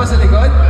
ba sa likod?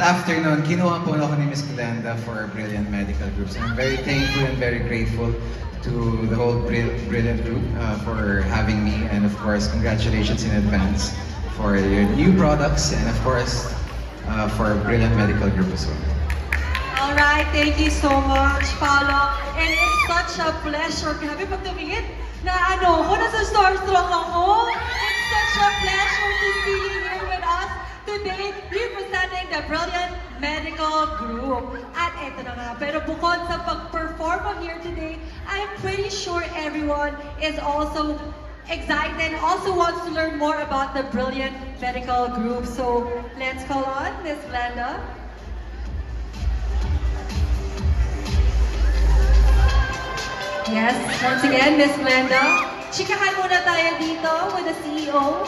Um, at after nun, kinuha po ako ni Miss Glenda for Brilliant Medical Group. So I'm very thankful and very grateful to the whole Brill- Brilliant Group uh, for having me. And of course, congratulations in advance for your new products and of course, uh, for Brilliant Medical Group as well. All right, thank you so much, Paolo. And it's such a pleasure. Grabe pag tumingin na ano ko, nasa starstruck ako. It's such a pleasure to see you today representing the Brilliant Medical Group. At eto na nga, pero bukod sa pag-perform here today, I'm pretty sure everyone is also excited and also wants to learn more about the Brilliant Medical Group. So let's call on Miss Glenda. Yes, once again, Miss Glenda. Chikahan muna tayo dito with the CEO.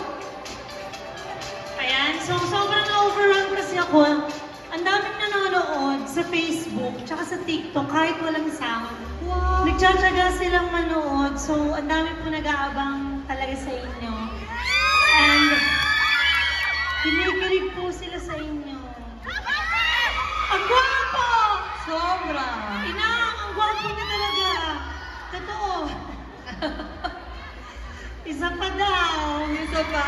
Ayan, so sobrang na-overwhelmed kasi ako. Ang daming nanonood sa Facebook, tsaka sa TikTok, kahit walang sound. Wow! Nagtsatsaga silang manood, so ang dami po nag-aabang talaga sa inyo. And kinikilig po sila sa inyo. Ang gwapo! Sobra! Ina, ang gwapo niya talaga. Totoo. Isa pa daw. Isa pa.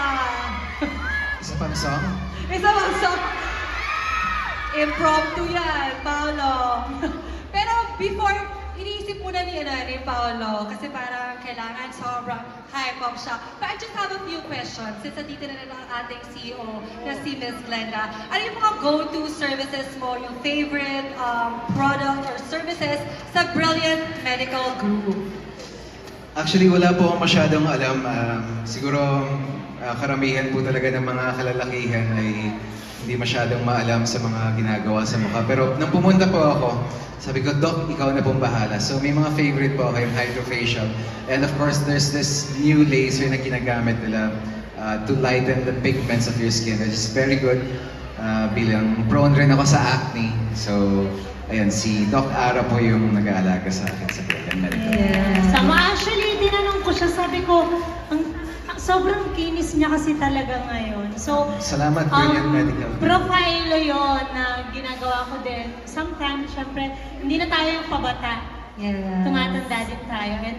Isa pang song? Isa pa sa... Impromptu yan, Paolo. Pero before, iniisip muna ni, ano, ni Paolo kasi parang kailangan sobrang hype up siya. But I just have a few questions since nandito na ang ating CEO na si Miss Glenda. Ano yung mga go-to services mo, yung favorite um, product or services sa Brilliant Medical Group? Actually, wala po akong masyadong alam. Um, siguro, uh, karamihan po talaga ng mga kalalakihan ay hindi masyadong maalam sa mga ginagawa sa mukha. Pero nung pumunta po ako, sabi ko, Doc, ikaw na pong bahala. So may mga favorite po ako, yung hydrofacial. And of course, there's this new laser na ginagamit nila uh, to lighten the pigments of your skin. Which is very good. Uh, bilang prone rin ako sa acne. So, ayun, si Doc Ara po yung nag-aalaga sa akin sa Brilliant Medical. Sama, actually, siya, sabi ko, ang, ang sobrang kinis niya kasi talaga ngayon. So, Salamat, Brilliant um, Medical. profile yon na ginagawa ko din. Sometimes, syempre, hindi na tayo yung pabata. Yeah. Tumatanda din tayo. And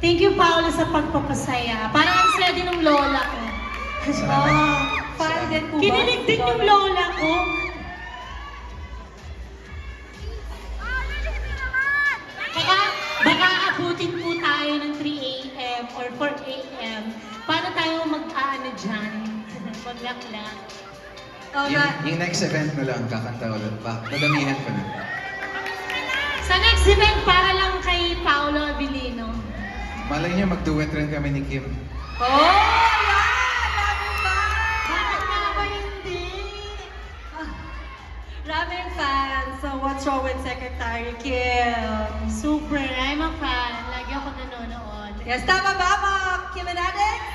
thank you, Paolo, sa pagpapasaya. Parang ang saya din ng lola ko. Salamat. Oh, fan din po ba? Kinilig din yung lola ko. Oh, Yung, na, yung next event na lang, kakanta ulit pa. Dadamihan ko na. Sa next event, para lang kay Paolo Abilino. Malay niyo, mag-duet rin kami ni Kim. Oh! Bakit nga ba hindi? Daming fans. So, what's wrong with Secretary Kim? Super, I'm a fan. Lagi ako nanonood. Yes, tama ba mga Kimanatics?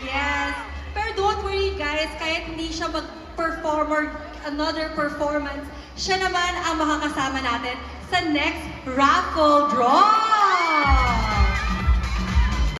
Yes. Don't worry guys, kahit hindi siya mag-perform or another performance, siya naman ang makakasama natin sa next raffle draw!